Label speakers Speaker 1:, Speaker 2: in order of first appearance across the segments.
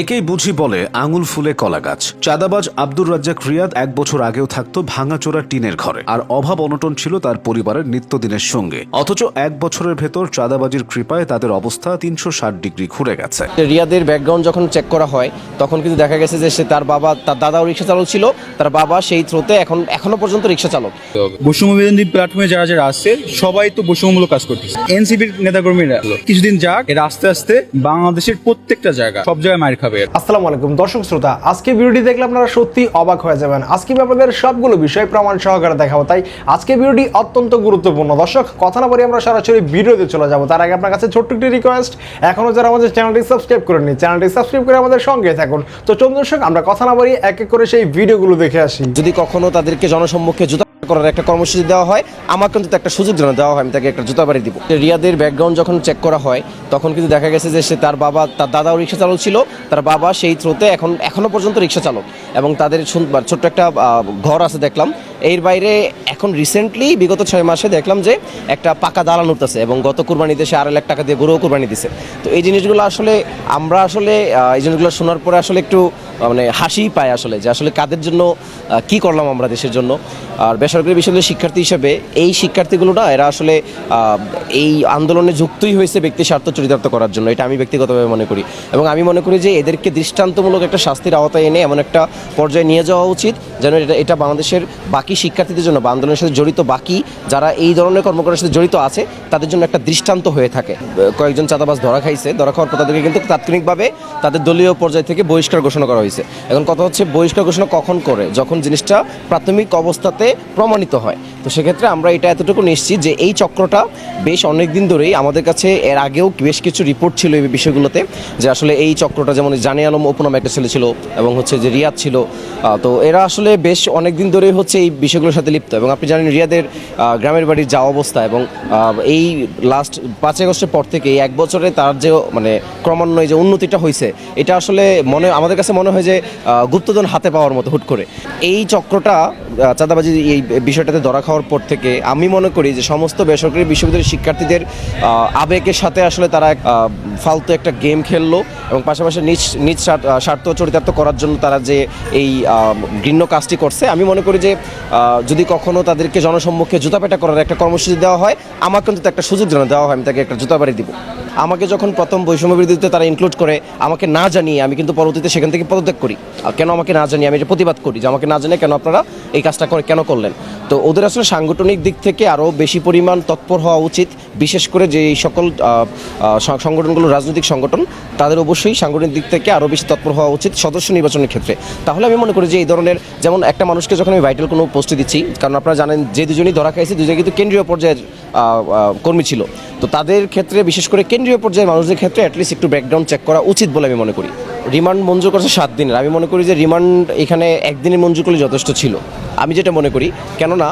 Speaker 1: একেই বুঝি বলে আঙুল ফুলে কলা গাছ চাঁদাবাজ আব্দুর রাজ্জাক রিয়াদ এক বছর আগেও থাকতো ভাঙাচোরা টিনের ঘরে। আর অভাব অনটন ছিল তার পরিবারের নিত্যদিনের সঙ্গে। অথচ এক বছরের ভেতর চাঁদাবাজির কৃপায় তাদের অবস্থা তিনশো ষাট ডিগ্রি ঘুরে গেছে।
Speaker 2: রিয়াদের ব্যাকগ্রাউন্ড যখন চেক করা হয় তখন কিন্তু দেখা গেছে যে সে তার বাবা তার দাদাও রিক্সা চালক ছিল তার বাবা সেই থ্রোতে এখন এখনও পর্যন্ত রিক্সা চালক
Speaker 3: বৈষম্য প্ল্যাটফর্মে যারা যারা আসছে সবাই তো বৈষম্যমূলক কাজ করতেছে। এনসিপির নেতাকর্মীরা কিছুদিন যাক এরা আস্তে আস্তে বাংলাদেশের প্রত্যেকটা জায়গা সব জায়গায় মার খাবে।
Speaker 4: আসসালামু আলাইকুম। দর্শক শ্রোতা আজকে ভিডিওটি দেখলে আপনারা সত্যি অবাক হয়ে যাবেন। আজকে আমি আপনাদের সবগুলো বিষয় প্রমাণ সহকারে দেখাবো তাই আজকে ভিডিওটি অত্যন্ত গুরুত্বপূর্ণ। দর্শক কথা না বলে আমরা সরাসরি ভিডিওতে চলে যাব। তার আগে আপনার কাছে ছোট্ট একটি রিকোয়েস্ট এখনও যারা আমাদের চ্যানেলটি সাবস্ক্রাইব করেননি চ্যানেলটি সাবস্ক্রাইব করে আমাদের সঙ্গে থাকুন। তো চলুন দর্শক আমরা কথা না বলি এক এক করে সেই ভিডিওগুলো দেখে আসি।
Speaker 2: যদি কখনো তাদেরকে জনসম্মুখে জুতা করার একটা কর্মসূচি দেওয়া হয় আমাকে কিন্তু একটা সুযোগ যেন দেওয়া হয় আমি তাকে একটা জুতা বাড়ি দিব। রিয়াদের ব্যাকগ্রাউন্ড যখন চেক করা হয় তখন কিন্তু দেখা গেছে যে সে তার বাবা তার দাদাও রিক্সা চালক ছিল তার বাবা সেই থ্রোতে এখন এখনও পর্যন্ত রিক্সা চালক এবং তাদের ছোট্ট একটা ঘর আছে দেখলাম। এর বাইরে এখন রিসেন্টলি বিগত ছয় মাসে দেখলাম যে একটা পাকা দালান উঠতেছে এবং গত কুরবানিতে সে আড়াই লাখ টাকা দিয়ে গরুও কুরবানি দিছে। তো এই জিনিসগুলো আসলে আমরা আসলে এই জিনিসগুলো শোনার পরে আসলে একটু মানে হাসি পায় আসলে যে আসলে কাদের জন্য কি করলাম আমরা দেশের জন্য। আর বেসরকারি বিশ্ববিদ্যালয়ের শিক্ষার্থী হিসেবে এই শিক্ষার্থীগুলো না, এরা আসলে এই আন্দোলনে যুক্তই হয়েছে ব্যক্তি স্বার্থ চরিতার্থ করার জন্য। এটা আমি ব্যক্তিগতভাবে মনে করি। এবং আমি মনে করি যে এদেরকে দৃষ্টান্তমূলক একটা শাস্তির আওতায় এনে এমন একটা পর্যায়ে নিয়ে যাওয়া উচিত। যেন এটা এটা বাংলাদেশের বাকি শিক্ষার্থীদের জন্য বা আন্দোলনের সাথে জড়িত বাকি যারা এই ধরনের কর্মকাণ্ডের সাথে জড়িত আছে, তাদের জন্য একটা দৃষ্টান্ত হয়ে থাকে। কয়েকজন চাঁদাবাজ ধরা খাইছে, ধরা খাওয়ার পর তাদেরকে কিন্তু তাৎক্ষণিকভাবে তাদের দলীয় পর্যায় থেকে বহিষ্কার ঘোষণা করা হয়েছে। এখন কথা হচ্ছে, বহিষ্কার ঘোষণা কখন করে? যখন জিনিসটা প্রাথমিক অবস্থাতে প্রমাণিত হয়। তো সেক্ষেত্রে আমরা এটা এতটুকু নিশ্চিত যে এই চক্রটা বেশ অনেক দিন ধরেই আমাদের কাছে এর আগেও বেশ কিছু রিপোর্ট ছিল এই বিষয়গুলোতে, যে আসলে এই চক্রটা যেমন জানি আলম উপনামে একটা ছেলে ছিল এবং হচ্ছে যে রিয়াদ ছিল। তো এরা আসলে বেশ অনেক দিন ধরেই হচ্ছে এই বিষয়গুলোর সাথে লিপ্ত এবং আপনি জানেন রিয়াদের গ্রামের বাড়ির যা অবস্থা এবং এই লাস্ট পাঁচ আগস্টের পর থেকে এক বছরে তার যে মানে ক্রমান্বয়ে যে উন্নতিটা হয়েছে, এটা আসলে মনে আমাদের কাছে মনে হয় যে গুপ্তধন হাতে পাওয়ার মতো হুট করে। এই চক্রটা চাঁদাবাজি এই বিষয়টাতে ধরা খাওয়ার পর থেকে আমি মনে করি যে সমস্ত বেসরকারি বিশ্ববিদ্যালয়ের শিক্ষার্থীদের আবেগের সাথে আসলে তারা ফালতু একটা গেম খেললো এবং পাশাপাশি নিজ নিজ স্বার্থ- চরিতার্থ করার জন্য তারা যে এই ঘৃণ্য কাজটি করছে, আমি মনে করি যে যদি কখনো তাদেরকে জনসম্মুখে জুতা পেটা করার একটা কর্মসূচি দেওয়া হয়, আমাকে কিন্তু একটা সুযোগ যেন দেওয়া হয়, আমি তাকে একটা জুতা বাড়ি দিব। আমাকে যখন প্রথম বৈষম্য বিরোধীতে তারা ইনক্লুড করে, আমাকে না জানিয়ে আমি কিন্তু পরবর্তীতে সেখান থেকে পদত্যাগ করি। কেন আমাকে না জানিয়ে আমি এটা প্রতিবাদ করি যে আমাকে না জানিয়ে কেন আপনারা এই কাজটা করে কেন করলেন? তো ওদের আসলে সাংগঠনিক দিক থেকে আরও বেশি পরিমাণ তৎপর হওয়া উচিত, বিশেষ করে যে সকল সংগঠনগুলো, রাজনৈতিক সংগঠন তাদের অবশ্যই সাংগঠনিক দিক থেকে আরও বেশি তৎপর হওয়া উচিত সদস্য নির্বাচনের ক্ষেত্রে। তাহলে আমি মনে করি যে এই ধরনের যেমন একটা মানুষকে যখন আমি ভাইটাল কোনো পোস্টে দিচ্ছি, কারণ আপনারা জানেন যে দুজনই ধরা খাইছে দুজনে কিন্তু কেন্দ্রীয় পর্যায়ের কর্মী ছিল। তো তাদের ক্ষেত্রে, বিশেষ করে কেন্দ্রীয় পর্যায়ের মানুষদের ক্ষেত্রে অ্যাটলিস্ট একটু ব্যাকগ্রাউন্ড চেক করা উচিত বলে আমি মনে করি। রিমান্ড মঞ্জুর করছে সাত দিনের। আমি মনে করি যে রিমান্ড এখানে একদিনের মঞ্জুর করলে যথেষ্ট ছিল। আমি যেটা মনে করি, কেননা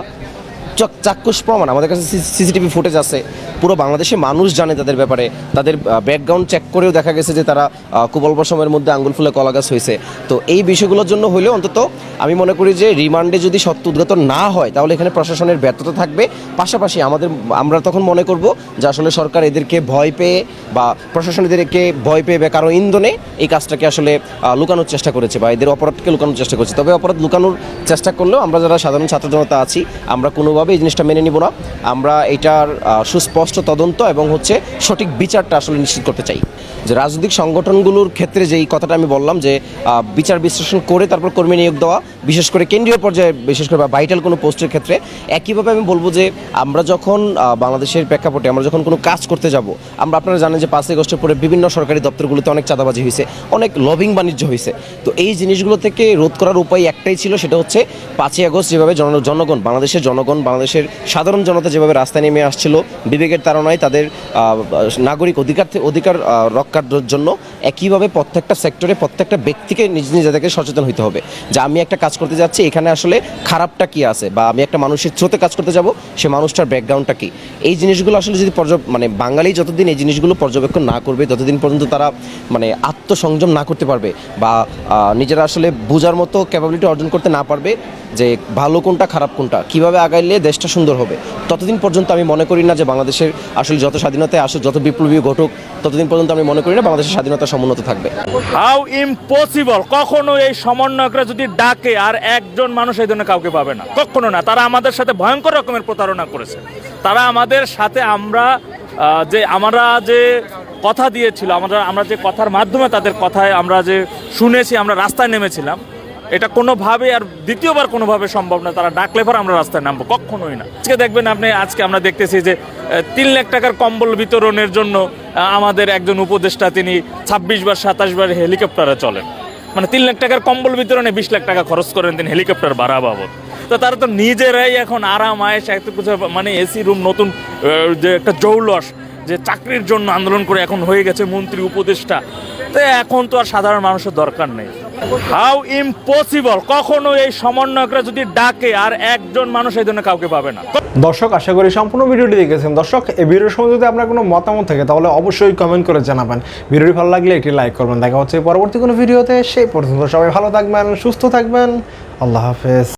Speaker 2: চাক্ষুষ প্রমাণ। আমাদের কাছে সিসিটিভি ফুটেজ আছে। পুরো বাংলাদেশে মানুষ জানে তাদের ব্যাপারে। তাদের ব্যাকগ্রাউন্ড চেক করেও দেখা গেছে যে তারা খুব অল্প সময়ের মধ্যে আঙ্গুল ফুলে কলা গাছ হয়েছে। তো এই বিষয়গুলোর জন্য হলেও অন্তত আমি মনে করি যে রিমান্ডে যদি সত্য উদ্ঘাত না হয়, তাহলে এখানে প্রশাসনের ব্যর্থতা থাকবে। পাশাপাশি আমাদের, আমরা তখন মনে করব যে আসলে সরকার এদেরকে ভয় পেয়ে বা প্রশাসন এদেরকে ভয় পেয়ে বা কারও ইন্ধনে এই কাজটাকে আসলে লুকানোর চেষ্টা করেছে বা এদের অপরাধকে লুকানোর চেষ্টা করেছে। তবে অপরাধ লুকানোর চেষ্টা করলেও আমরা যারা সাধারণ ছাত্র জনতা আছি, আমরা কোনোভাবে এই জিনিসটা মেনে নিব না। আমরা এটার সুস্পষ্ট তদন্ত এবং হচ্ছে সঠিক বিচারটা আসলে নিশ্চিত করতে চাই। যে রাজনৈতিক সংগঠনগুলোর ক্ষেত্রে যেই কথাটা আমি বললাম যে বিচার বিশ্লেষণ করে তারপর কর্মী নিয়োগ দেওয়া, বিশেষ করে কেন্দ্রীয় পর্যায়ে, বিশেষ করে বা ভাইটাল কোনো পোস্টের ক্ষেত্রে, একইভাবে আমি বলব যে, আমরা যখন বাংলাদেশের প্রেক্ষাপটে আমরা যখন কোনো কাজ করতে যাব, আমরা আপনারা জানেন যে পাঁচই আগস্টের পরে বিভিন্ন সরকারি দপ্তরগুলোতে অনেক চাঁদাবাজি হয়েছে, অনেক লবিং বাণিজ্য হয়েছে। তো এই জিনিসগুলো থেকে রোধ করার উপায় একটাই ছিল, সেটা হচ্ছে পাঁচই আগস্ট যেভাবে জন, জনগণ, বাংলাদেশের জনগণ বাংলাদেশের সাধারণ জনতা যেভাবে রাস্তায় নেমে আসছিল, বিবেকের তাড়নায় তাদের নাগরিক অধিকার অধিকার রক্ষার জন্য একইভাবে প্রত্যেকটা সেক্টরে প্রত্যেকটা ব্যক্তিকে নিজ নিজেদেরকে সচেতন হতে হবে। যে আমি একটা কাজ করতে যাচ্ছি, এখানে আসলে খারাপটা কি আছে? বা আমি একটা মানুষের থ্রোতে কাজ করতে যাব, সে মানুষটার ব্যাকগ্রাউন্ডটা কি? এই জিনিসগুলো আসলে যদি মানে বাঙালি যতদিন এই জিনিসগুলো পর্যবেক্ষণ না করবে, ততদিন পর্যন্ত তারা মানে আত্মসংযম না করতে পারবে বা নিজেরা আসলে বোঝার মতো ক্যাপাবিলিটি অর্জন করতে না পারবে যে ভালো কোনটা, খারাপ কোনটা, কীভাবে আগাইলে দেশটা সুন্দর হবে। ততদিন পর্যন্ত আমি মনে করি না যে বাংলাদেশের আসলে যত স্বাধীনতায় আসুক যত বিপ্লবী ঘটুক, ততদিন পর্যন্ত আমি মনে করি না বাংলাদেশের স্বাধীনতা সমুন্নত থাকবে।
Speaker 5: হাউ ইম্পসিবল কখনো এই সমন্বয়করা যদি ডাকে আর একজন মানুষ এই ধরনের কাউকে পাবে না। কখনো না। তারা আমাদের সাথে ভয়ঙ্কর রকমের প্রতারণা করেছে। তারা আমাদের সাথে আমরা যে আমরা যে কথা দিয়েছিল, আমরা আমরা যে কথার মাধ্যমে তাদের কথায় আমরা যে শুনেছি, আমরা রাস্তায় নেমেছিলাম এটা কোনোভাবে আর দ্বিতীয়বার কোনোভাবে সম্ভব না, তারা ডাকলে পর আমরা রাস্তায় নামবো, কখনোই না। আজকে দেখবেন আপনি, আজকে আমরা দেখতেছি যে তিন লাখ টাকার কম্বল বিতরণের জন্য আমাদের একজন উপদেষ্টা তিনি ছাব্বিশ বার, সাতাশ বার হেলিকপ্টারে চলেন। মানে তিন লাখ টাকার কম্বল বিতরণে বিশ লাখ টাকা খরচ করেন তিনি হেলিকপ্টার ভাড়া বাবদ। তো তারা তো নিজেরাই এখন আরাম, আয়েস, এত কিছু মানে এসি রুম, নতুন যে একটা জৌলস, যে চাকরির জন্য আন্দোলন করে এখন হয়ে গেছে মন্ত্রী, উপদেষ্টা। তো এখন তো আর সাধারণ মানুষের দরকার নেই। হাউ ইম্পসিবল কখনো এই সমন্বয়করা যদি ডাকে আর একজন মানুষ এই জন্য কাউকে পাবে না।
Speaker 4: দর্শক, আশা করি সম্পূর্ণ ভিডিওটি দেখেছেন। দর্শক, এই ভিডিওর সময় যদি আপনার কোনো মতামত থাকে, তাহলে অবশ্যই কমেন্ট করে জানাবেন। ভিডিওটি ভালো লাগলে একটি লাইক করবেন। দেখা হচ্ছে পরবর্তী কোনো ভিডিওতে, সেই পর্যন্ত সবাই ভালো থাকবেন, সুস্থ থাকবেন। আল্লাহ হাফেজ।